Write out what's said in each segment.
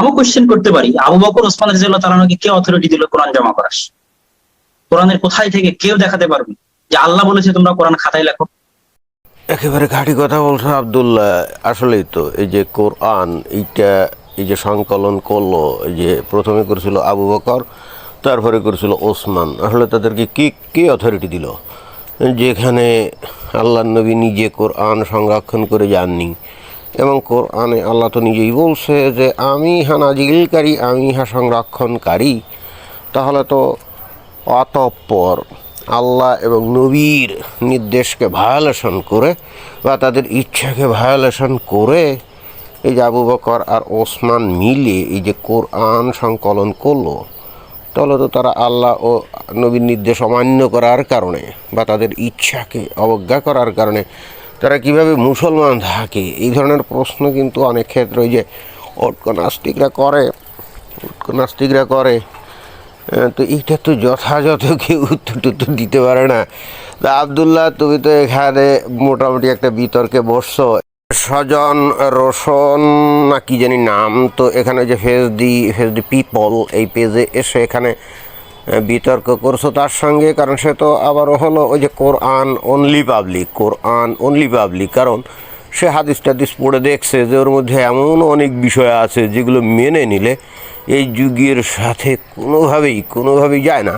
আমি কোশ্চেন করতে পারি। আবু বকর, ওসমান রাজিয়াল্লাহু তাআলাকে কে অথরিটি দিল কোরআন জমা করার? কোরআনের কোথায় থেকে কেউ দেখাতে পারবে? যে আল্লাহ বলেছে তোমরা কোরআন খাতায় লেখো। একেবারে ঘাঁটি কথা বলছো আবদুল্লাহ, আসলেই তো, এই যে কোরআন, এইটা এই যে সংকলন করল, এই যে প্রথমে করেছিল আবু বকর, তারপরে করেছিল ওসমান, আসলে তাদেরকে কি, কে অথরিটি দিল? যেখানে আল্লাহ নবী নিজে কোরআন সংরক্ষণ করে যাননি। এবং কোরআনে আল্লাহ তো নিজেই বলছে যে, আমি হা নাজিলকারী, আমি হা সংরক্ষণকারী। তাহলে তো অতঃপর আল্লাহ এবং নবীর নির্দেশকে ভায়োলেশন করে বা তাদের ইচ্ছাকে ভায়োলেশন করে এই যে আবু বকর আর ওসমান মিলে এই যে কোরআন সংকলন করল, তাহলে তো তারা আল্লাহ ও নবীর নির্দেশ অমান্য করার কারণে বা তাদের ইচ্ছাকে অবজ্ঞা করার কারণে তারা কীভাবে মুসলমান থাকে? এই ধরনের প্রশ্ন কিন্তু অনেক ক্ষেত্রে ওই যে নাস্তিকরা করে নাস্তিকরা করে। তো এইটা তো যথাযথ কেউ উত্তর টুত্তর দিতে পারে না। তা আবদুল্লাহ, তুমি তো এখানে মোটামুটি একটা বিতর্কে বসছো। স্বজন রোশন না কি জানি নাম, তো এখানে যে face the face the people এই পেজে এসে এখানে বিতর্ক করছ তার সঙ্গে, কারণ সে তো আবারও হলো ওই যে Quran only public Quran only public কারণ সে হাদিস টাদিস পড়ে দেখছে যে ওর মধ্যে এমন অনেক বিষয় আছে যেগুলো মেনে নিলে এই যুগের সাথে কোনোভাবেই কোনোভাবেই যায় না।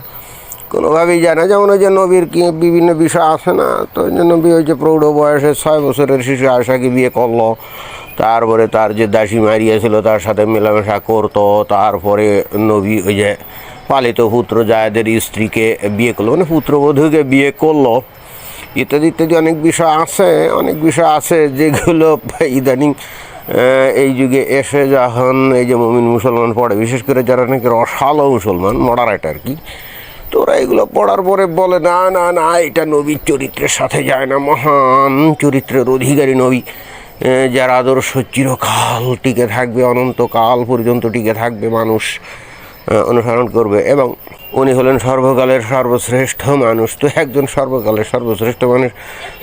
কোনোভাবেই যায় না। যেমন ওই যে নবীর কি বিভিন্ন বিষয় আছে না? তো ওই যে নবী ওই যে প্রৌঢ় বয়সে ছয় বছরের শিশু আশাকে বিয়ে করল। তারপরে তার যে দাসী মারিয়েছিল তার সাথে মেলামেশা করতো। তারপরে নবী ওই যে পালিত পুত্র জায়দের স্ত্রীকে বিয়ে করল মানে পুত্রবধূকে বিয়ে করল। ইত্যাদি ইত্যাদি অনেক বিষয় আছে, অনেক বিষয় আছে যেগুলো ইদানিং এই যুগে এসে যখন এই যে মমিন মুসলমান পড়ে, বিশেষ করে যারা নাকি রসালো মুসলমান মডারেট আর কি, তো ওরা এগুলো পড়ার পরে বলে, না না না, এটা নবীর চরিত্রের সাথে যায় না, মহান চরিত্রের অধিকারী নবী যার আদর্শ চিরকাল টিকে থাকবে, অনন্তকাল পর্যন্ত টিকে থাকবে মানুষ। অনুসরণ করবে এবং উনি হলেন সর্বকালের সর্বশ্রেষ্ঠ মানুষ। তো একজন সর্বকালের সর্বশ্রেষ্ঠ মানুষ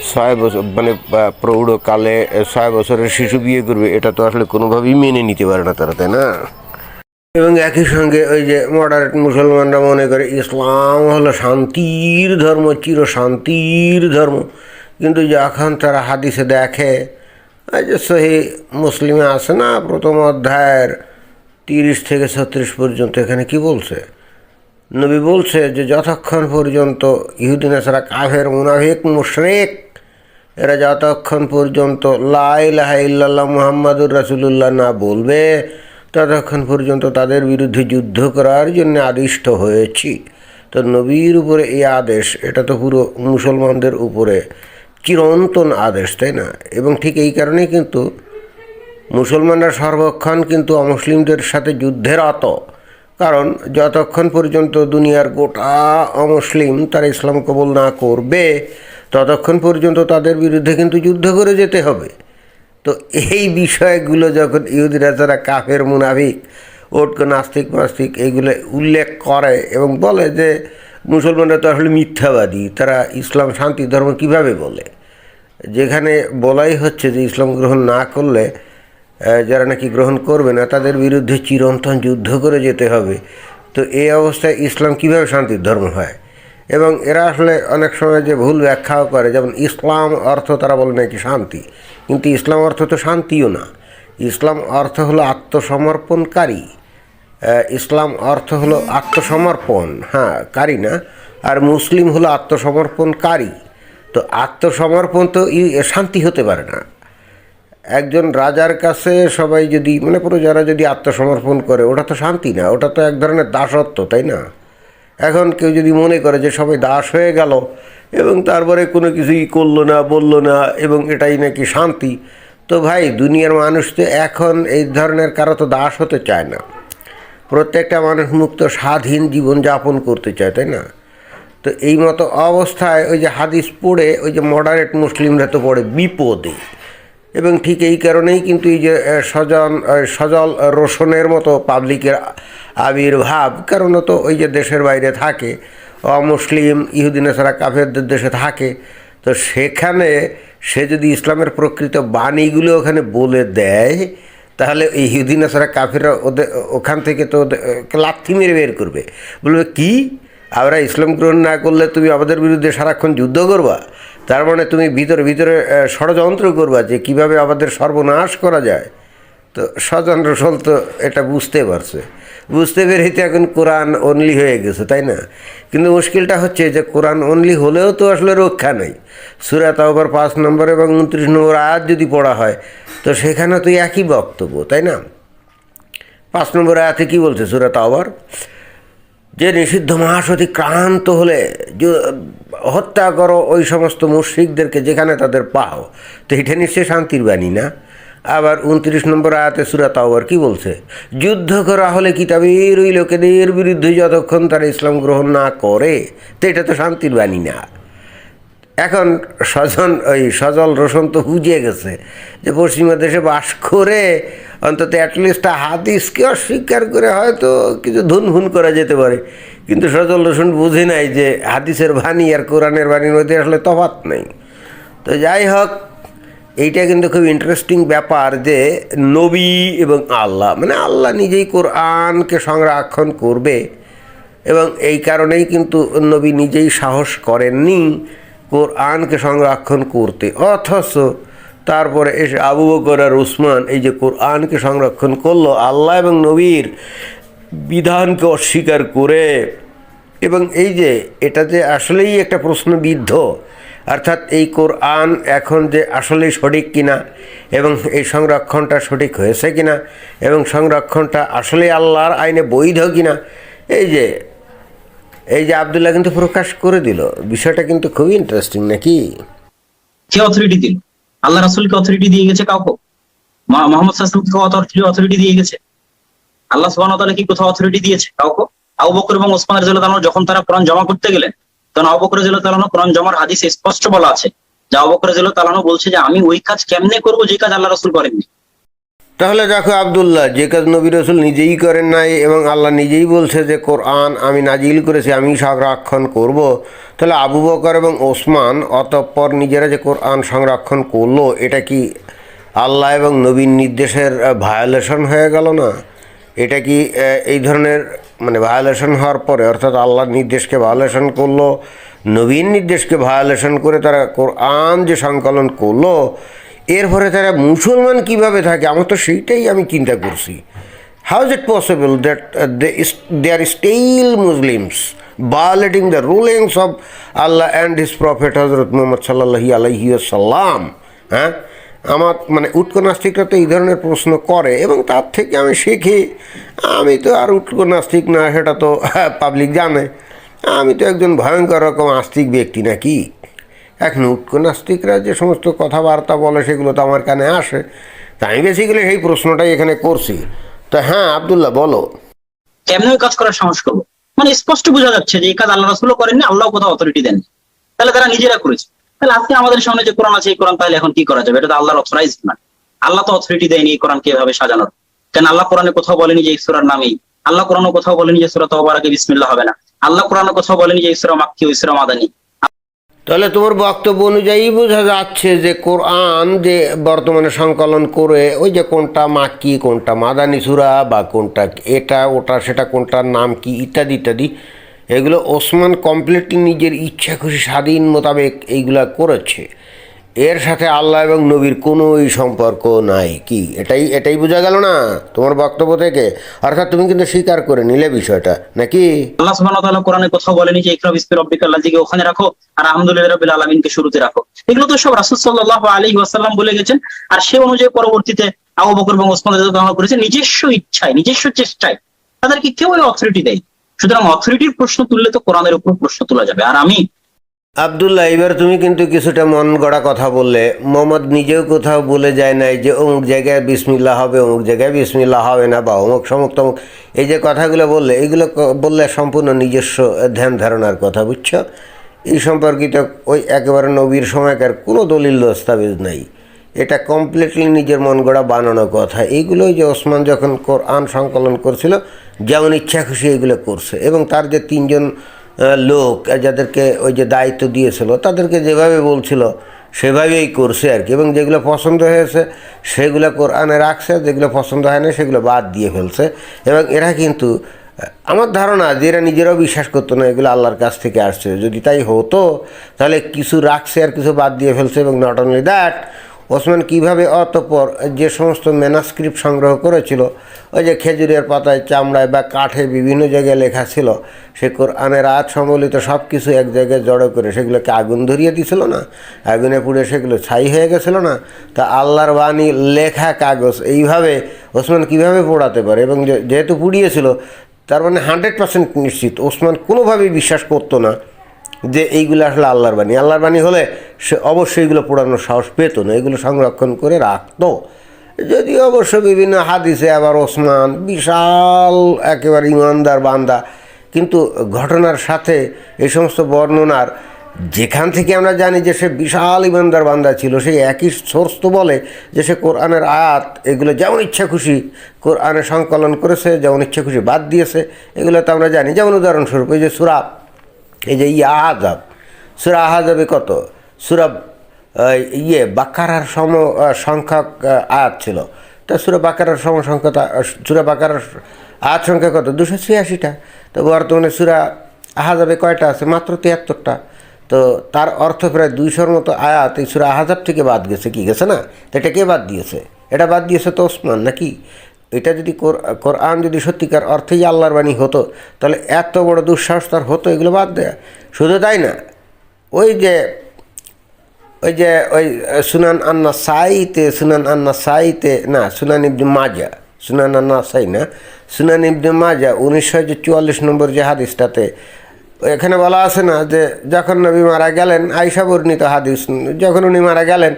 ছয় বছর মানে প্রৌঢ়কালে ছয় বছরের শিশু বিয়ে করবে, এটা তো আসলে কোনোভাবেই মেনে নিতে পারে না তারা, তাই না? এবং একই সঙ্গে ওই যে মডারেট মুসলমানরা মনে করে ইসলাম হলো শান্তির ধর্ম, চির শান্তির ধর্ম। কিন্তু যখন তারা হাদিসে দেখে যে সহি মুসলিমে আছে না, প্রথম অধ্যায়ের তিরিশ থেকে ছত্রিশ পর্যন্ত এখানে কি বলছে? নবী বলছে যে যতক্ষণ পর্যন্ত ইহুদিন ছাড়া কাফের, মুনাফিক, মুশরেক, এরা যতক্ষণ পর্যন্ত লাইলাহা ইল্লাল্লাহ মুহাম্মাদুর রাসূলুল্লাহ না বলবে, ততক্ষণ পর্যন্ত তাদের বিরুদ্ধে যুদ্ধ করার জন্য আদিষ্ট হয়েছি। তো নবীর উপরে এই আদেশ, এটা তো পুরো মুসলমানদের উপরে চিরন্তন আদেশ, তাই না? এবং ঠিক এই কারণেই কিন্তু মুসলমানরা সর্বক্ষণ কিন্তু অমুসলিমদের সাথে যুদ্ধের রত কারণ যতক্ষণ পর্যন্ত দুনিয়ার গোটা অমুসলিম তারা ইসলাম কবল না করবে, ততক্ষণ পর্যন্ত তাদের বিরুদ্ধে কিন্তু যুদ্ধ করে যেতে হবে। তো এই বিষয়গুলো যখন ইহুদিরা যারা কাফের, মুনাফিক, ওটকো, নাস্তিক, মাস্তিক এইগুলো উল্লেখ করে এবং বলে যে মুসলমানরা তো আসলে মিথ্যাবাদী, তারা ইসলাম, শান্তি, ধর্ম কীভাবে বলে? যেখানে বলাই হচ্ছে যে ইসলাম গ্রহণ না করলে যারা নাকি গ্রহণ করবে না, তাদের বিরুদ্ধে চিরন্তন যুদ্ধ করে যেতে হবে। তো এই অবস্থায় ইসলাম কীভাবে শান্তির ধর্ম হয়? এবং এরা আসলে অনেক সময় যে ভুল ব্যাখ্যাও করে, যেমন ইসলাম অর্থ তারা বলে নাকি শান্তি। কিন্তু ইসলাম অর্থ তো শান্তিও না। ইসলাম অর্থ হলো আত্মসমর্পণকারী। ইসলাম অর্থ হলো আত্মসমর্পণ। হ্যাঁ কারি না? আর মুসলিম হলো আত্মসমর্পণকারী। তো আত্মসমর্পণ তো শান্তি হতে পারে না। একজন রাজার কাছে সবাই যদি মানে যারা যদি আত্মসমর্পণ করে, ওটা তো শান্তি না, ওটা তো এক ধরনের দাসত্ব, তাই না? এখন কেউ যদি মনে করে যে সবাই দাস হয়ে গেল, এবং তারপরে কোনো কিছুই করল না, বলল না, এবং এটাই নাকি শান্তি, তো ভাই, দুনিয়ার মানুষ তো এখন এই ধরনের কারও তো দাস হতে চায় না। প্রত্যেকটা মানুষ মুক্ত, স্বাধীন জীবন যাপন করতে চায়, তাই না? তো এই মতো অবস্থায় ওই যে হাদিস পড়ে, ওই যে মডারেট মুসলিমরা তো পড়ে বিপদে। এবং ঠিক এই কারণেই কিন্তু এই যে সজন সজল রোশনের মতো পাবলিকের আবির্ভাব কারণ তো ওই যে দেশের বাইরে থাকে, অমুসলিম, ইহুদিনে ছাড়া কাফেরদের দেশে থাকে, তো সেখানে সে যদি ইসলামের প্রকৃত বাণীগুলো ওখানে বলে দেয়, তাহলে এই ইহুদিন আসারা কাফিরা ওদের, ওখান থেকে তো লাথি মেরে বের করবে। বলবে, কি? আমরা ইসলাম গ্রহণ না করলে তুমি আমাদের বিরুদ্ধে সারাক্ষণ যুদ্ধ করবা? তার মানে তুমি ভিতরে ভিতরে ষড়যন্ত্র করবা যে কীভাবে আমাদের সর্বনাশ করা যায়। তো স্বজন রসল তো এটা বুঝতে পারছে। বুঝতে পেরেই তো এখন কোরআন অনলি হয়ে গেছে, তাই না? কিন্তু মুশকিলটা হচ্ছে যে কোরআন অনলি হলেও তো আসলে রক্ষা নেই। সুরাত আবার পাঁচ নম্বর এবং উনত্রিশ নম্বর আয়াত যদি পড়া হয়, তো সেখানে তো একই বক্তব্য, তাই না? পাঁচ নম্বর আয়াতে কি বলছে সুরাত আবার যে নিষিদ্ধ মহাসতি অতিক্রান্ত হলে হত্যা করো ওই সমস্ত মুশ্রিকদেরকে যেখানে তাদের পাও, তো এটা নিশ্চয়ই শান্তির বাণী না? আবার উনত্রিশ নম্বর আয়াতে সুরাত আবার কি বলছে? যুদ্ধ করা হলে কিতাবের ওই লোকেদের বিরুদ্ধে যতক্ষণ তারা ইসলাম গ্রহণ না করে? তো এটা তো শান্তির বাণী না। এখন স্বজন, ওই সজল রোশন তো বুঝিয়ে গেছে যে পশ্চিমা দেশে বাস করে অন্তত অ্যাটলিস্ট হাদিসকে অস্বীকার করে হয়তো কিছু ধুন ধুনভুন করা যেতে পারে। কিন্তু সজল রোশন বুঝে নাই যে হাদিসের বাণী আর কোরআনের বাণীর মধ্যে আসলে তফাৎ নেই। তো যাই হোক, এইটা কিন্তু খুব ইন্টারেস্টিং ব্যাপার যে নবী এবং আল্লাহ মানে আল্লাহ নিজেই কোরআনকে সংরক্ষণ করবে এবং এই কারণেই কিন্তু নবী নিজেই সাহস করেননি। কোরআনকে সংরক্ষণ করতে। অথচ তারপরে এসে আবু বকর আর উসমান এই যে কোরআনকে সংরক্ষণ করল, আল্লাহ এবং নবীর বিধানকে অস্বীকার করে। এবং এই যে এটা যে আসলেই একটা প্রশ্নবিদ্ধ, অর্থাৎ এই কোরআন এখন যে আসলেই সঠিক কিনা এবং এই সংরক্ষণটা সঠিক হয়েছে কিনা এবং সংরক্ষণটা আসলে আল্লাহর আইনে বৈধ কিনা, এই যে এই যে আবদুল্লাহ কিন্তু প্রকাশ করে দিল, বিষয়টা কিন্তু খুবই ইন্টারেস্টিং নাকি? কে অথরিটি দিল? আল্লাহ রাসুলকে অথরিটি দিয়ে গেছে কাউকে? মোহাম্মদ সাল্লামকে অথরিটি দিয়ে গেছে? আল্লাহ সুবাহ তাআলা কি কোথাও অথরিটি দিয়েছে কাউকে? আবু বকর এবং ওসমান রাদিয়াল্লাহু যখন তারা কোরআন জমা করতে গেলেন, তখন আবু বকর রাদিয়াল্লাহু কোরআন জমার হাদিসে স্পষ্ট বলা আছে যে আবু বকর রাদিয়াল্লাহু বলছে যে, আমি ওই কাজ কেমনে করব? যে কাজ আল্লাহ রাসূল করেননি। তাহলে দেখো আবদুল্লাহ, যে কাজ নবী রসুল নিজেই করেন নাই এবং আল্লাহ নিজেই বলছে যে কোরআন আমি নাজিল করেছি, আমি সংরক্ষণ করব। তাহলে আবু বকর এবং ওসমান অতঃপর নিজেরা যে কোরআন সংরক্ষণ করল, এটা কি আল্লাহ এবং নবীন নির্দেশের ভায়োলেশন হয়ে গেল না? এটা কি এই ধরনের মানে ভায়োলেশন হওয়ার পরে অর্থাৎ আল্লাহর নির্দেশকে ভায়োলেশন করল নবীন নির্দেশকে ভায়োলেশন করে তারা কোরআন যে সংকলন করল এরপরে তারা মুসলমান কীভাবে থাকে, আমার তো সেইটাই আমি চিন্তা করছি। How is it possible that they are still Muslims violating the rulings of Allah and His prophet Hazrat Mohammad সাল্লাহি আলহি হ্যাঁ আমার মানে উৎকো নাস্তিকরা তো এই ধরনের প্রশ্ন করে এবং তার থেকে আমি শিখি। আমি তো আর উৎকো নাস্তিক না, সেটা তো পাবলিক জানে। আমি তো একজন ভয়ঙ্কর রকম আস্তিক ব্যক্তি নাকি? এখন নাস্তিকরা যে সমস্ত কথাবার্তা বলে সেগুলো তো আমার কানে আসে। তা আমি বেসিক্যালি সেই প্রশ্নটাই এখানে করছি। তো হ্যাঁ আবদুল্লাহ, বলো। কেমনে কাজ করার সাহস করব? মানে স্পষ্ট বোঝা যাচ্ছে যে এই কাজ আল্লাহ রাসুলও করেননি আল্লাহ কোথাও অথরিটি দেননি। তাহলে তারা নিজেরা করেছে। তাহলে আজকে আমাদের সামনে যে কোরআন আছে, এই কোরআন তাহলে এখন কি করা যাবে? এটা তো আল্লাহর অথরাইজ না। আল্লাহ তো অথরিটি দেয়নি এই কোরআনকে এভাবে সাজানোর। কেন আল্লাহ কোরআনে কোথাও বলেনি যে এই সুরার নামেই? আল্লাহ কোরআনে কোথাও বলেনি যে সুরা তহবার আগে বিসমিল্লাহ হবে না। আল্লাহ কোরআনে কোথাও বলেনি যে এই সুরা মাক্কি ওই সুরা মাদানি। তাহলে তোমার বক্তব্য অনুযায়ী বোঝা যাচ্ছে যে কোরআন যে বর্তমানে সংকলন করে, ওই যে কোনটা মাক্কি, কোনটা মাদানি সুরা বা কোনটা এটা, ওটা, সেটা, কোনটার নাম কি, ইত্যাদি ইত্যাদি, এগুলো ওসমান কমপ্লিটলি নিজের ইচ্ছা খুশি স্বাধীন মোতাবেক এইগুলা করেছে। এর সাথে আল্লাহ এবং নবীর কোনোই সম্পর্ক নাই। কি? এটাই এটাই বোঝা গেল না তোমার বক্তব্য থেকে। অর্থাৎ তুমি কিন্তু স্বীকার করে নিলে বিষয়টা, নাকি? আল্লাহ সুবহানাহু ওয়া তাআলা কোরআনে কোথাও বলেনি যে, ইকরা বিসমি রাব্বিকাল লাযীকে ওখানে রাখো, আর আলহামদুলিল্লাহি রাব্বিল আলামিনকে শুরুতে রাখো। এগুলো তো সব রাসূল সাল্লাল্লাহু আলাইহি ওয়াসাল্লাম বলে গেছেন, আর সে অনুযায়ী পরবর্তীতে আবু বকর এবং ওসমান রাদিয়াল্লাহু করেছে নিজস্ব ইচ্ছায়, নিজস্ব চেষ্টায়। তাদেরকে কেউ অথরিটি দেয় সুতরাং অথরিটির প্রশ্ন তুললে তো কোরআনের উপর প্রশ্ন তোলা যাবে। আর আমি আবদুল্লাহ, এবার তুমি কিন্তু কিছুটা মন গড়া কথা বললে। মোহাম্মদ নিজেও কোথাও বলে যায় নাই যে অমুক জায়গায় বিসমিল্লা হবে, অমুক জায়গায় বিসমিল্লা হবে না বা অমুক সমুক তমুক। এই যে কথাগুলো বললে এইগুলো ক- বললে সম্পূর্ণ নিজস্ব ধ্যান ধারণার কথা, বুঝছ? এই সম্পর্কিত ওই একেবারে নবীর সময়কার কোনো দলিল দস্তাবেজ নাই। এটা কমপ্লিটলি নিজের মন গড়া বানানো কথা। এইগুলোই যে ওসমান যখন কোরআন সংকলন করছিল, যেমন ইচ্ছা খুশি এগুলো করছে। এবং তার যে তিনজন লোক যাদেরকে ওই যে দায়িত্ব দিয়েছিল, তাদেরকে যেভাবে বলছিল, সেভাবেই করছে আর কি। এবং যেগুলো পছন্দ হয়েছে, সেগুলো কোরআনে রাখছে, যেগুলো পছন্দ হয় না সেগুলো বাদ দিয়ে ফেলছে। এবং এরা কিন্তু আমার ধারণা যে এরা নিজেরাও বিশ্বাস করতো না, এগুলো আল্লাহর কাছ থেকে আসছে। যদি তাই হতো, তাহলে কিছু রাখছে আর কিছু বাদ দিয়ে ফেলছে, এবং নট অনলি দ্যাট ওসমান কীভাবে অতপর যে সমস্ত ম্যানাস্ক্রিপ্ট সংগ্রহ করেছিল, ওই যে খেজুরের পাতায়, চামড়ায় বা কাঠে বিভিন্ন জায়গায় লেখা ছিল, সে কোরআনের আয়াত সম্বলিত সব কিছু এক জায়গায় জড়ো করে সেগুলোকে আগুন ধরিয়ে দিছিল না, আগুনে পুড়ে সেগুলো ছাই হয়ে গেছিল না। তা আল্লাহর বাণী লেখা কাগজ, এইভাবে ওসমান কীভাবে পোড়াতে পারে? এবং যেহেতু পুড়িয়েছিল, তার মানে হান্ড্রেড পার্সেন্ট নিশ্চিত, ওসমান কোনোভাবেই বিশ্বাস করতো না। যে এইগুলো আসলে আল্লাহর বাণী। আল্লাহর বাণী হলে সে অবশ্যই এগুলো পোড়ানোর সাহস পেত না, এগুলো সংরক্ষণ করে রাখতো। যদি অবশ্য বিভিন্ন হাদিসে আবার ওসমান বিশাল একেবারে ইমানদার বান্দা, কিন্তু ঘটনার সাথে এই সমস্ত বর্ণনার, যেখান থেকে আমরা জানি যে সে বিশাল ইমানদার বান্দা ছিল, সেই একই সোর্স তো বলে যে সে কোরআনের আয়াত, এগুলো যেমন ইচ্ছা খুশি কোরআনে সংকলন করেছে, যেমন ইচ্ছা খুশি বাদ দিয়েছে, এগুলো তো আমরা জানি। যেমন উদাহরণস্বরূপ এই যে সুরাব এই যে ইয়ে আহাজাব, সুরা আহাজাবে কত? সুরা ইয়ে বাকারার সম সংখ্যক আয়াত ছিল। তা সুরা বাকারার সম সংখ্যা সুরা বাকারার আয়াত সংখ্যা কত? দুশো ছিয়াশিটা। তো বর্তমানে সুরা আহাজাবে কয়টা আছে? মাত্র তিয়াত্তরটা। তো তার অর্থ প্রায় দুইশোর মতো আয়াত এই সুরা আহাজাব থেকে বাদ গেছে। কি গেছে না? তো এটা কে বাদ দিয়েছে? এটা বাদ দিয়েছে তো ওসমান নাকি? এটা যদি কোর- কোরআন যদি সত্যিকার অর্থেই আল্লাহর বাণী হতো, তাহলে এত বড় দুঃসাহস তার হতো, এগুলো বাদ দেয়া শুধু তাই না, ওই যে ওই যে, ওই, সুনান আন্না সাইতে সুনান আন্না সাইতে না, সুনান ইবনে মাজা, সুনান আন্না সাই না, সুনান ইবনে মাজা উনিশশো চুয়াল্লিশ নম্বর যে হাদিসটাতে, এখানে বলা আছে না যে, যখন নবী মারা গেলেন আইসা বর্ণিত হাদিস, যখন উনি মারা গেলেন,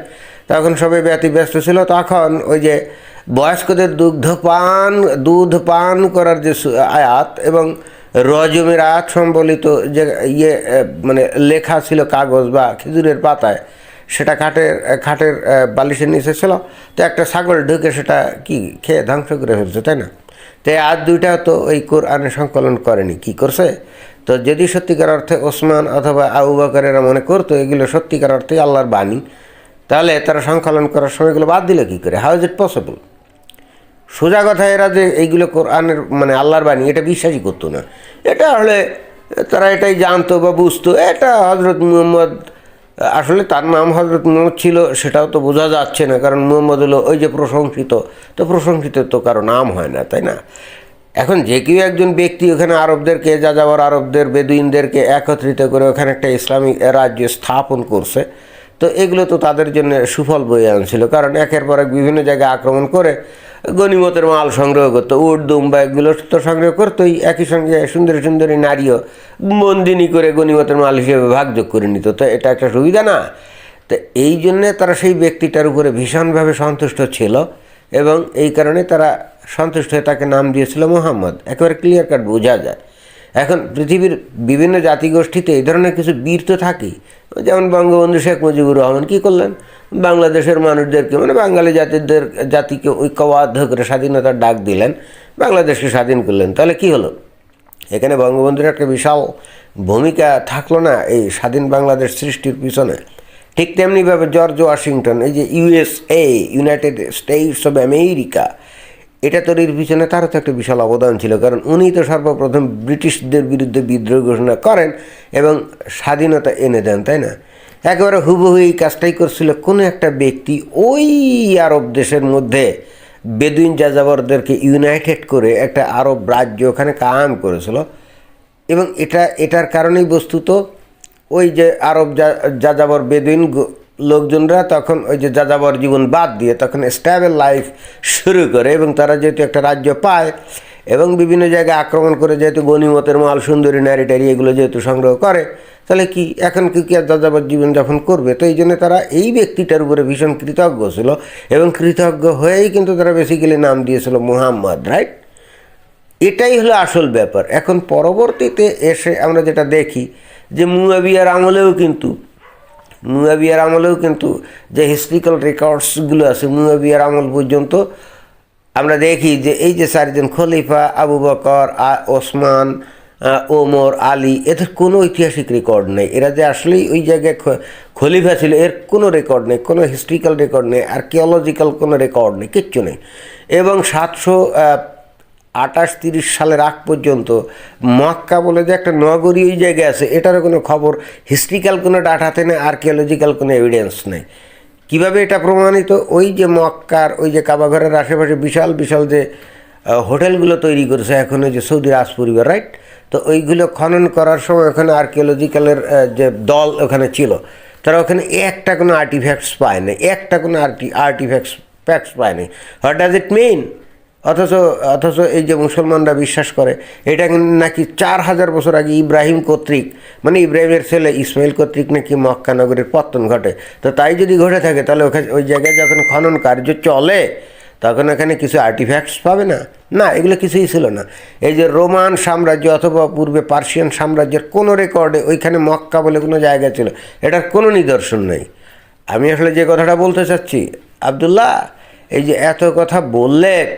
তখন সবাই ব্যতি ব্যস্ত ছিল, তখন ওই যে বয়স্কদের দুগ্ধ পান দুধ পান করার যে আয়াত এবং রজমের আয়াত সম্বলিত যে ইয়ে মানে লেখা ছিল কাগজ বা খেজুরের পাতায়, সেটা খাটের খাটের বালিশের নিচে ছিল। তো একটা ছাগল ঢুকে সেটা কি খেয়ে ধ্বংস করে ফেলছে, তাই না? তো আয়াত দুইটা তো ওই কোরআনে সংকলন করেনি। কি করছে? তো যদি সত্যিকার অর্থে ওসমান অথবা আবু বকরেরা মনে করতো এগুলো সত্যিকার অর্থে আল্লাহর বাণী, তাহলে তারা সংকলন করার সময় এগুলো বাদ দিল কী করে? হাউ ইজ ইট পসিবল সোজা কথা এরা যে এইগুলো কোরআনের মানে আল্লাহর বাণী, এটা বিশ্বাসই করতো না। এটা হলে তারা এটাই জানতো বা বুঝতো। এটা হজরত মুহম্মদ, আসলে তার নাম হজরত মুহম্মদ ছিল, সেটাও তো বোঝা যাচ্ছে না, কারণ মুহম্মদ হলো ওই যে প্রশংসিত। তো প্রশংসিত তো কারও নাম হয় না, তাই না? এখন যে কেউ একজন ব্যক্তি ওখানে আরবদেরকে, যাযাবর আরবদের, বেদুইনদেরকে একত্রিত করে ওখানে একটা ইসলামিক রাজ্য স্থাপন করছে, তো এগুলো তো তাদের জন্য সুফল বয়ে আনছিল। কারণ একের পর এক বিভিন্ন জায়গায় আক্রমণ করে গণিমতের মাল সংগ্রহ করতো উট দুম বা এগুলো তো সংগ্রহ করতোই, একই সঙ্গে সুন্দরী সুন্দরী নারীও বন্দিনী করে গণিমতের মাল হিসেবে ভাগযোগ করে নিত। তো এটা একটা সুবিধা না? তো এই জন্যে তারা সেই ব্যক্তিটার উপরে ভীষণভাবে সন্তুষ্ট ছিল এবং এই কারণে তারা সন্তুষ্ট হয়ে তাকে নাম দিয়েছিল মোহাম্মদ। একেবারে ক্লিয়ার কাট বোঝা যায়। এখন পৃথিবীর বিভিন্ন জাতিগোষ্ঠীতে এই ধরনের কিছু বীর তো থাকেই। যেমন বঙ্গবন্ধু শেখ মুজিবুর রহমান কী করলেন? বাংলাদেশের মানুষদেরকে মানে বাঙালি জাতিদের, জাতিকে ঐক্যবদ্ধ করে স্বাধীনতার ডাক দিলেন, বাংলাদেশকে স্বাধীন করলেন। তাহলে কি হলো? এখানে বঙ্গবন্ধুর একটা বিশাল ভূমিকা থাকল না এই স্বাধীন বাংলাদেশ সৃষ্টির পিছনে। ঠিক তেমনিভাবে জর্জ ওয়াশিংটন, এই যে USA United States of America, এটা তৈরির পিছনে তারও তো একটা বিশাল অবদান ছিল, কারণ উনি তো সর্বপ্রথম ব্রিটিশদের বিরুদ্ধে বিদ্রোহ ঘোষণা করেন এবং স্বাধীনতা এনে দেন, তাই না? একেবারে হুবহু এই কাজটাই করছিল কোনো একটা ব্যক্তি ওই আরব দেশের মধ্যে বেদুইন যাযাবরদেরকে ইউনাইটেড করে একটা আরব রাজ্য ওখানে কায়াম করেছিল। এবং এটা, এটার কারণেই বস্তুত ওই যে আরব যাযাবর বেদুইন লোকজনরা তখন ওই যে যাযাবর জীবন বাদ দিয়ে তখন স্ট্যাবেল লাইফ শুরু করে এবং তারা যেহেতু একটা রাজ্য পায় এবং বিভিন্ন জায়গায় আক্রমণ করে যেহেতু গণিমতের মাল সুন্দরী নারী টারি এগুলো যেহেতু সংগ্রহ করে তাহলে কি এখন কি কি আর যাযাবর জীবনযাপন করবে? তো এই জন্য তারা এই ব্যক্তিটার উপরে ভীষণ কৃতজ্ঞ ছিল এবং কৃতজ্ঞ হয়েই কিন্তু তারা বেসিক্যালি নাম দিয়েছিল মুহাম্মদ রাইট এটাই হলো আসল ব্যাপার। এখন পরবর্তীতে এসে আমরা যেটা দেখি যে মুয়াবিয়ার আমলেও কিন্তু, মুয়াবিয়ার আমলেও কিন্তু যে হিস্ট্রিক্যাল রেকর্ডসগুলো আছে মুয়াবিয়ার আমল পর্যন্ত আমরা দেখি যে এই যে চারজন খলিফা, আবু বকর ওসমান ওমর, আলী, এদের কোনো ঐতিহাসিক রেকর্ড নেই। এরা যে আসলেই ওই জায়গায় খলিফা ছিল, এর কোনো রেকর্ড নেই, কোনো হিস্ট্রিক্যাল রেকর্ড নেই আর্কিওলজিক্যাল কোনো রেকর্ড নেই, কিচ্ছু নেই। এবং সাতশো আঠাশ তিরিশ সালের আগ পর্যন্ত মক্কা বলে যে একটা নগরী ওই জায়গায় আছে, এটারও কোনো খবর হিস্ট্রিক্যাল কোনো ডাটাতে নেই আর্কিওলজিক্যাল কোনো এভিডেন্স নেই। কীভাবে এটা প্রমাণিত? ওই যে মক্কার, ওই যে কাবাঘরের আশেপাশে বিশাল বিশাল যে হোটেলগুলো তৈরি করেছে এখন ওই যে সৌদি রাজ পরিবার রাইট তো ওইগুলো খনন করার সময় ওখানে আর্কিওলজিক্যালের যে দল ওখানে ছিল, তারা ওখানে একটা কোনো আর্টিফ্যাক্টস পায়নি, একটা কোনো আর্টি আর্টিফ্যাক্টস ফ্যাক্টস পায়নি। হোয়াট ডাজ ইট মিন অথচ অথচ এই যে মুসলমানরা বিশ্বাস করে, এটা নাকি চার হাজার বছর আগে ইব্রাহিম কর্তৃক মানে ইব্রাহিমের ছেলে ইসমাইল কর্তৃক নাকি মক্কা নগরের পত্তন ঘটে। তো তাই যদি ঘটে থাকে, তাহলে ওখানে, ওই জায়গায় যখন খনন কার্য চলে তখন এখানে কিছু আর্টিফ্যাক্টস পাবে না? না, এগুলো কিছুই ছিল না। এই যে রোমান সাম্রাজ্য অথবা পূর্বে পার্সিয়ান সাম্রাজ্যের কোনো রেকর্ডে ওইখানে মক্কা বলে কোনো জায়গা ছিল। এটার কোনো নিদর্শন নেই। আমি আসলে যে কথাটা বলতে চাচ্ছি, আবদুল্লাহ, এই যে এত কথা বললে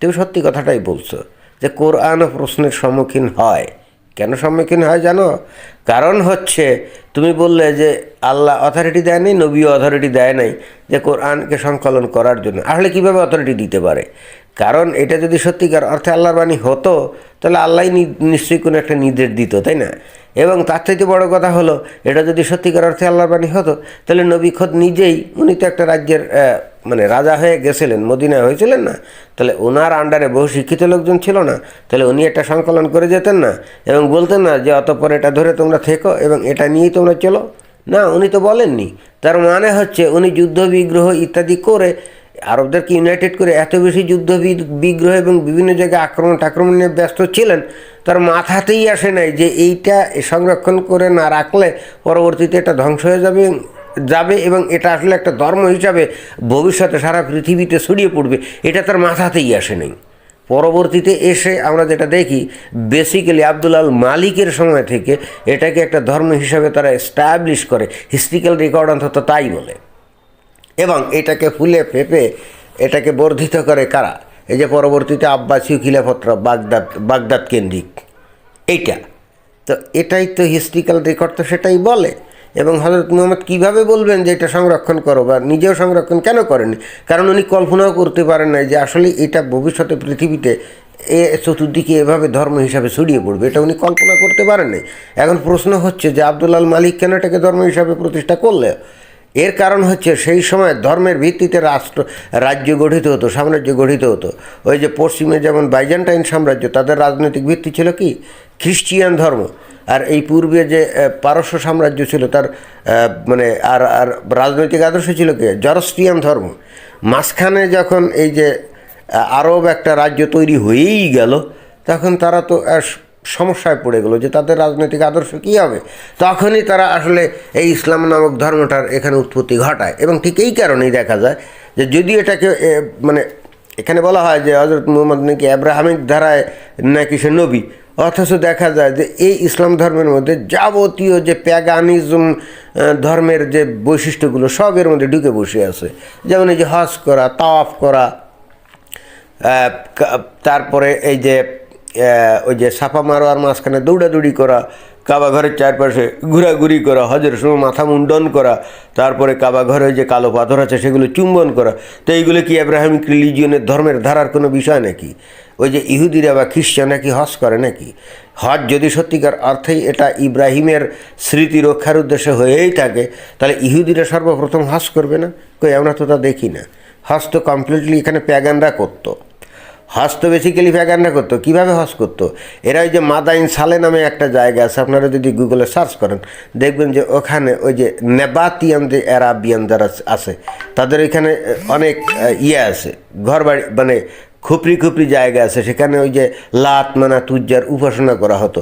তুমি সত্যি কথাটাই বলছো যে কোরআনও প্রশ্নের সম্মুখীন হয়। কেন সম্মুখীন হয় জানো? কারণ হচ্ছে, তুমি বললে যে আল্লাহ অথরিটি দেয় নাই, নবীও অথরিটি দেয় নাই, যে কোরআনকে সংকলন করার জন্য। আসলে কীভাবে অথরিটি দিতে পারে? কারণ এটা যদি সত্যিকার অর্থে আল্লাহর বাণী হতো, তাহলে আল্লাহ নিশ্চয়ই কোনো একটা নির্দেশ দিত, তাই না? এবং তার চাইতে বড় কথা হলো, এটা যদি সত্যিকার অর্থে আল্লাহর বাণী হতো, তাহলে নবী খোদ নিজেই, উনি তো একটা রাজ্যের মানে রাজা হয়ে গেছিলেন, মদিনায় হয়েছিলেন না, তাহলে ওনার আন্ডারে বহু শিক্ষিত লোকজন ছিল না, তাহলে উনি একটা সংকলন করে যেতেন না, এবং বলতেন না যে, অতঃপর এটা ধরে তোমরা থেকো, এবং এটা নিয়েই তোমরা চলো। না, উনি তো বলেননি, তার মানে হচ্ছে, উনি যুদ্ধ, বিগ্রহ ইত্যাদি করে আরবদেরকে ইউনাইটেড করে এত বেশি যুদ্ধ বিগ্রহ এবং বিভিন্ন জায়গায় আক্রমণ টাক্রমণ নিয়ে ব্যস্ত ছিলেন, তার মাথাতেই আসে নাই যে এইটা সংরক্ষণ করে না রাখলে পরবর্তীতে এটা ধ্বংস হয়ে যাবে যাবে এবং এটা আসলে একটা ধর্ম হিসাবে ভবিষ্যতে সারা পৃথিবীতে ছড়িয়ে পড়বে, এটা তার মাথাতেই আসে নাই। পরবর্তীতে এসে আমরা যেটা দেখি বেসিক্যালি আব্দুল আল মালিকের সময় থেকে এটাকে একটা ধর্ম হিসাবে তারা এস্টাবলিশ করে হিস্ট্রিক্যাল রেকর্ড অন্তত তাই বলে। এবং এটাকে ফুলে ফেপে এটাকে বর্ধিত করে কারা? এই যে পরবর্তীতে আব্বাসীয় খিলাফতরা বাগদাদ বাগদাদ কেন্দ্রিক। এইটা। তো এটাই তো হিস্ট্রিক্যাল রেকর্ড তো সেটাই বলে। এবং হজরত মুহম্মদ কীভাবে বলবেন যে এটা সংরক্ষণ করো বা নিজেও সংরক্ষণ কেন করেনি কারণ উনি কল্পনাও করতে পারেন না যে আসলে এটা ভবিষ্যতে পৃথিবীতে এ চতুর্দিকে এভাবে ধর্ম হিসাবে ছড়িয়ে পড়বে। এটা উনি কল্পনা করতে পারেন নাই। এখন প্রশ্ন হচ্ছে যে আব্দুল্লাল মালিক কেন এটাকে ধর্ম হিসাবে প্রতিষ্ঠা করলে এর কারণ হচ্ছে সেই সময় ধর্মের ভিত্তিতে রাষ্ট্র, রাজ্য গঠিত হতো, সাম্রাজ্য গঠিত হতো। ওই যে পশ্চিমে যেমন বাইজেন্টাইন সাম্রাজ্য, তাদের রাজনৈতিক ভিত্তি ছিল কি? খ্রিস্টিয়ান ধর্ম। আর এই পূর্বে যে পারস্য সাম্রাজ্য ছিল তার মানে আর আর রাজনৈতিক আদর্শ ছিল কি? জরস্ট্রিয়ান ধর্ম। মাঝখানে যখন এই যে আরব একটা রাজ্য তৈরি হয়েই গেল, তখন তারা তো সমস্যায় পড়ে গেলো যে তাদের রাজনৈতিক আদর্শ কী হবে? তখনই তারা আসলে এই ইসলাম নামক ধর্মটার এখানে উৎপত্তি ঘটায়। এবং ঠিক এই কারণেই দেখা যায় যে যদি এটাকে মানে এখানে বলা হয় যে হজরত মোহাম্মদ নাকি আব্রাহামিক ধারায় নাকি সে নবী। অথচ দেখা যায় যে এই ইসলাম ধর্মের মধ্যে যাবতীয় যে প্যাগানিজম ধর্মের যে বৈশিষ্ট্যগুলো সবের মধ্যে ঢুকে বসে আছে। যেমন এই যে হজ করা, তাওয়াফ করা তারপরে এই যে ওই যে সাফা মারোয়ার মাঝখানে দৌড়াদৌড়ি করা, কাবা ঘরের চারপাশে ঘোরাঘুরি করা, হজের সময় মাথা মুন্ডন করা, তারপরে কাবা ঘরে যে কালো পাথর আছে সেগুলো চুম্বন করা। তো এইগুলো কি আব্রাহামিক রিলিজিয়নের ধর্মের ধারার কোনো বিষয় নাকি? ওই যে ইহুদিরা বা খ্রিস্টান নাকি হজ করে নাকি? হজ যদি সত্যিকার অর্থেই এটা ইব্রাহিমের স্মৃতি রক্ষার উদ্দেশ্যে হয়েই থাকে, তাহলে ইহুদিরা সর্বপ্রথম হজ করবে না? কই, আমরা তো তা দেখি না। হজ তো কমপ্লিটলি এখানে প্যাগানরা করতো। হজ তো বেসিক্যালি প্যাগানরা করতো। কীভাবে হজ করতো? এরা ওই যে মাদাইন সালে নামে একটা জায়গা আছে, আপনারা যদি গুগলে সার্চ করেন, দেখবেন যে ওখানে ওই যে নেবাতিয়ান যে অ্যারাবিয়ান যারা আছে, তাদের এখানে অনেক ইয়ে আছে। ঘর বাড়ি মানে খুপড়ি খুপড়ি জায়গা আছে, সেখানে ওই যে লাত মানা তুজ্জার উপাসনা করা হতো।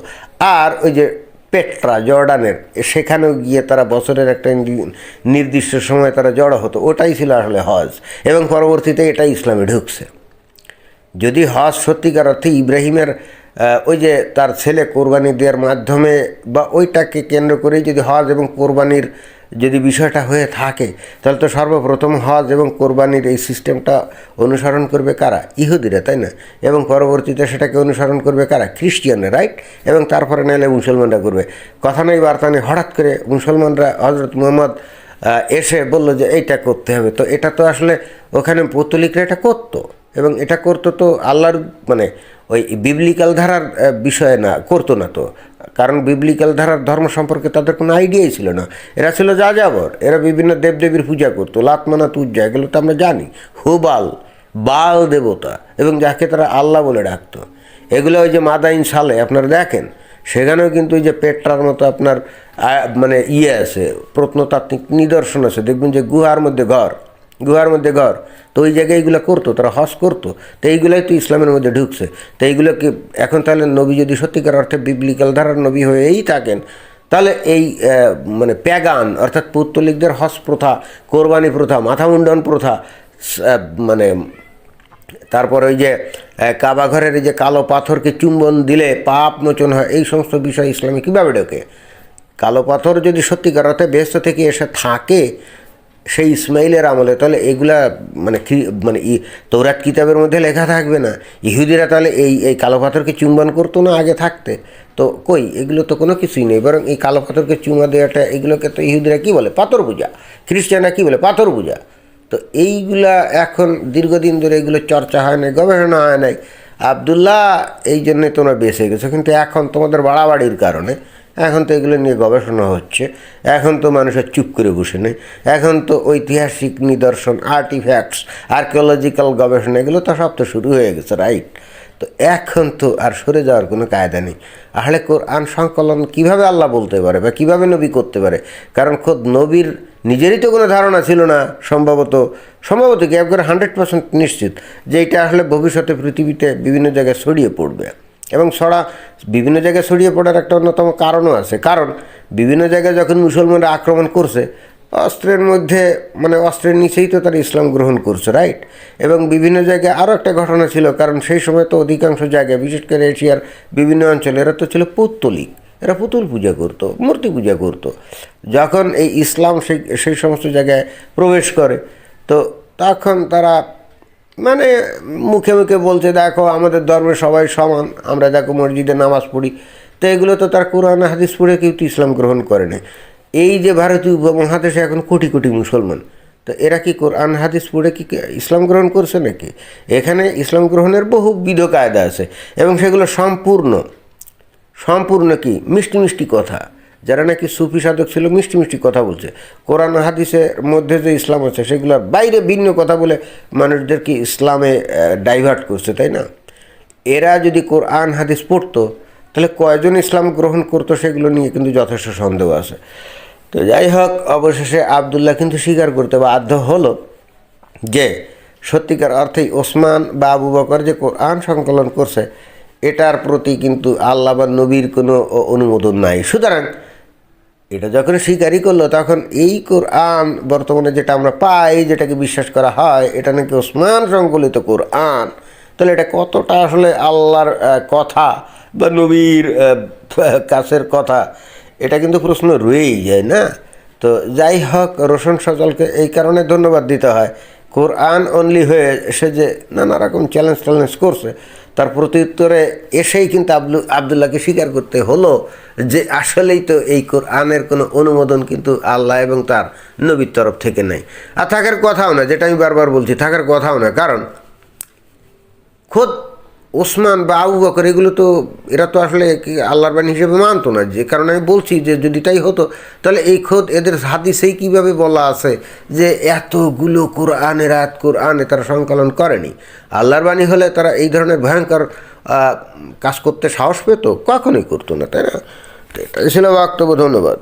আর ওই যে পেট্রা, জর্ডানের, সেখানেও গিয়ে তারা বছরের একটা নির্দিষ্ট সময় তারা জড়ো হতো। ওটাই ছিল আসলে হজ। এবং পরবর্তীতে এটাই ইসলামে ঢুকছে। যদি হজ সত্যিকার অর্থে ইব্রাহিমের ওই যে তার ছেলে কোরবানি দেওয়ার মাধ্যমে বা ওইটাকে কেন্দ্র করেই যদি হজ এবং কোরবানির যদি বিষয়টা হয়ে থাকে, তাহলে তো সর্বপ্রথম হজ এবং কোরবানির এই সিস্টেমটা অনুসরণ করবে কারা? ইহুদিরা, তাই না? এবং পরবর্তীতে সেটাকে অনুসরণ করবে কারা? খ্রিস্টিয়ানরা, রাইট? এবং তারপরে নাইলে মুসলমানরা করবে। কথা নেই, বার্তা নেই, হঠাৎ করে মুসলমানরা হজরত মোহাম্মদ এসে বলল যে এইটা করতে হবে। তো এটা তো আসলে ওখানে পৌতলিকরা এটা করতো। এবং এটা করতো তো আল্লাহর মানে ওই বিবলিক্যাল ধারার বিষয়ে না, করতো না তো। কারণ বিবলিক্যাল ধারার ধর্ম সম্পর্কে তাদের কোনো আইডিয়াই ছিল না। এরা ছিল যা যাবর এরা বিভিন্ন দেবদেবীর পূজা করতো, লাতমানা তুজ্জা এগুলো তো আমরা জানি। হুবাল, বাল দেবতা, এবং যাকে তারা আল্লাহ বলে ডাকতো। এগুলো ওই যে মাদাইন সালে আপনারা দেখেন? সেখানেও কিন্তু ওই যে পেট্রার মতো আপনার মানে ইয়ে আছে, প্রত্নতাত্ত্বিক নিদর্শন আছে। দেখবেন যে গুহার মধ্যে ঘর। গুহার মধ্যে ঘর। তো ওই জায়গায় এইগুলো করতো তারা হজ করতো। তো এইগুলোই তো ইসলামের মধ্যে ঢুকছে। তো এইগুলোকে এখন তাহলে নবী যদি সত্যিকার অর্থে বিবলিক্যাল ধারার নবী হয়েই থাকেন তাহলে এই মানে প্যাগান অর্থাৎ পৌত্তলিকদের হজ প্রথা কোরবানি প্রথা মাথা মুন্ডন প্রথা মানে তারপর ওই যে আহ, কাবা ঘরের যে কালো পাথরকে চুম্বন দিলে পাপ মোচন হয় এই সমস্ত বিষয় ইসলামে কীভাবে ঢোকে? কালো পাথর যদি সত্যিকার অর্থে ব্যস্ত থেকে এসে থাকে সেই ইসমাইলের আমলে তাহলে এগুলা মানে মানে ই, তৌরাত কিতাবের মধ্যে লেখা থাকবে না? ইহুদিরা তাহলে এই এই কালো পাথরকে চুম্বন করতো না আগে থাকতে? তো কই, এগুলো তো কোনো কিছুই নেই। বরং এই কালো পাথরকে চুমা দেওয়াটা, এগুলোকে তো ইহুদিরা কী বলে? পাথর পূজা। খ্রিস্টানরা কী বলে? পাথর পূজা। তো এইগুলা এখন দীর্ঘদিন ধরে এগুলো চর্চা হয় নাই, গবেষণা হয় নাই। আবদুল্লাহ এই জন্যে তোমরা বেঁচে গেছো। কিন্তু এখন তোমাদের বাড়াবাড়ির কারণে এখন তো এগুলো নিয়ে গবেষণা হচ্ছে। এখন তো মানুষের চুপ করে বসে নেই। এখন তো ঐতিহাসিক নিদর্শন আর্টিফ্যাক্টস আর্কিওলজিক্যাল গবেষণা, এগুলো তো সব তো শুরু হয়ে গেছে রাইট তো এখন তো আর সরে যাওয়ার কোনো কায়দা নেই। আসলে কোরআন সংকলন কীভাবে আল্লাহ বলতে পারে বা কীভাবে নবী করতে পারে? কারণ খোদ নবীর নিজেরই তো কোনো ধারণা ছিল না, সম্ভবত। সম্ভবত কি? একবারে হান্ড্রেড পার্সেন্ট নিশ্চিত যে এটা আসলে ভবিষ্যতে পৃথিবীতে বিভিন্ন জায়গায় ছড়িয়ে পড়বে। এবং ছড়া বিভিন্ন জায়গায় ছড়িয়ে পড়ার একটা অন্যতম কারণও আছে। কারণ বিভিন্ন জায়গায় যখন মুসলমানরা আক্রমণ করছে, অস্ত্রের মধ্যে মানে অস্ত্রের নিচেই তো তারা ইসলাম গ্রহণ করছে রাইট এবং বিভিন্ন জায়গায় আরও একটা ঘটনা ছিল, কারণ সেই সময় তো অধিকাংশ জায়গায়, বিশেষ করে এশিয়ার বিভিন্ন অঞ্চলে, এরা তো ছিল পৌত্তলিক এরা পুতুল পূজা করতো, মূর্তি পূজা করতো। যখন এই ইসলাম সেই সেই সমস্ত জায়গায় প্রবেশ করে, তো তখন তারা মানে মুখে মুখে বলছে, দেখো, আমাদের ধর্মে সবাই সমান, আমরা দেখো মসজিদে নামাজ পড়ি। তো এগুলো তো তার কোরআন, হাদিস পড়ে কেউ তো ইসলাম গ্রহণ করে না এই যে ভারতীয় উপমহাদেশে এখন কোটি কোটি মুসলমান, তো এরা কি কোরআন, হাদিস পড়ে কি ইসলাম গ্রহণ করছে নাকি? এখানে ইসলাম গ্রহণের বহুবিধ কায়দা আছে, এবং সেগুলো সম্পূর্ণ সম্পূর্ণ কি? মিষ্টি মিষ্টি কথা। যারা নাকি সুফি সাধক ছিল, মিষ্টি মিষ্টি কথা বলছে। কোরআন হাদিসের মধ্যে যে ইসলাম আছে সেগুলোর বাইরে ভিন্ন কথা বলে মানুষদেরকে ইসলামে ডাইভার্ট করছে, তাই না? এরা যদি কোরআন, হাদিস পড়তো, তাহলে কয়জন ইসলাম গ্রহণ করতো সেগুলো নিয়ে কিন্তু যথেষ্ট সন্দেহ আছে। তো যাই হোক, অবশেষে আবদুল্লাহ কিন্তু স্বীকার করতে বাধ্য হলো যে, সত্যিকার অর্থেই ওসমান বা আবু বকর যে কোরআন সংকলন করছে, এটার প্রতি কিন্তু আল্লাহ বা নবীর কোনো অনুমোদন নাই। সুতরাং এটা যখন স্বীকারই করল, তখন এই কোরআন বর্তমানে যেটা আমরা পাই, যেটাকে বিশ্বাস করা হয়, এটা নাকি ওসমান সংকলিত কোরআন। তাহলে এটা কতটা আসলে আল্লাহর কথা বা নবীর কাছের কথা, এটা কিন্তু প্রশ্ন রয়েই যায় না? তো যাই হোক, রোশন সজলকে এই কারণে ধন্যবাদ দিতে হয়। কোরআন অনলি হয়ে সে যে নানা রকম চ্যালেঞ্জ ট্যালেঞ্জ করছে তার প্রত্যুত্তরে এসেই কিন্তু আব্দু আবদুল্লাহকে স্বীকার করতে হলো যে আসলেই তো এই কোরআনের কোনো অনুমোদন কিন্তু আল্লাহ এবং তার নবীর তরফ থেকে নেই। আর থাকার কথাও না, যেটা আমি বারবার বলছি, থাকার কথাও না। কারণ খোদ ওসমান বা আবু বকর, এগুলো তো, এরা তো আসলে কি আল্লাহর বাণী হিসেবে মানতো না। যে কারণে আমি বলছি যে যদি তাই হতো, তাহলে এই খোদ এদের হাদিসেই কীভাবে বলা আছে যে এতগুলো কোরআনের আয়াত কোরআনে তারা সংকলন করেনি। আল্লাহর বাণী হলে তারা এই ধরনের ভয়ঙ্কর কাজ করতে সাহস পেত? কখনোই করতো না, তাই না? তো এটাই ছিল বক্তব্য, ধন্যবাদ।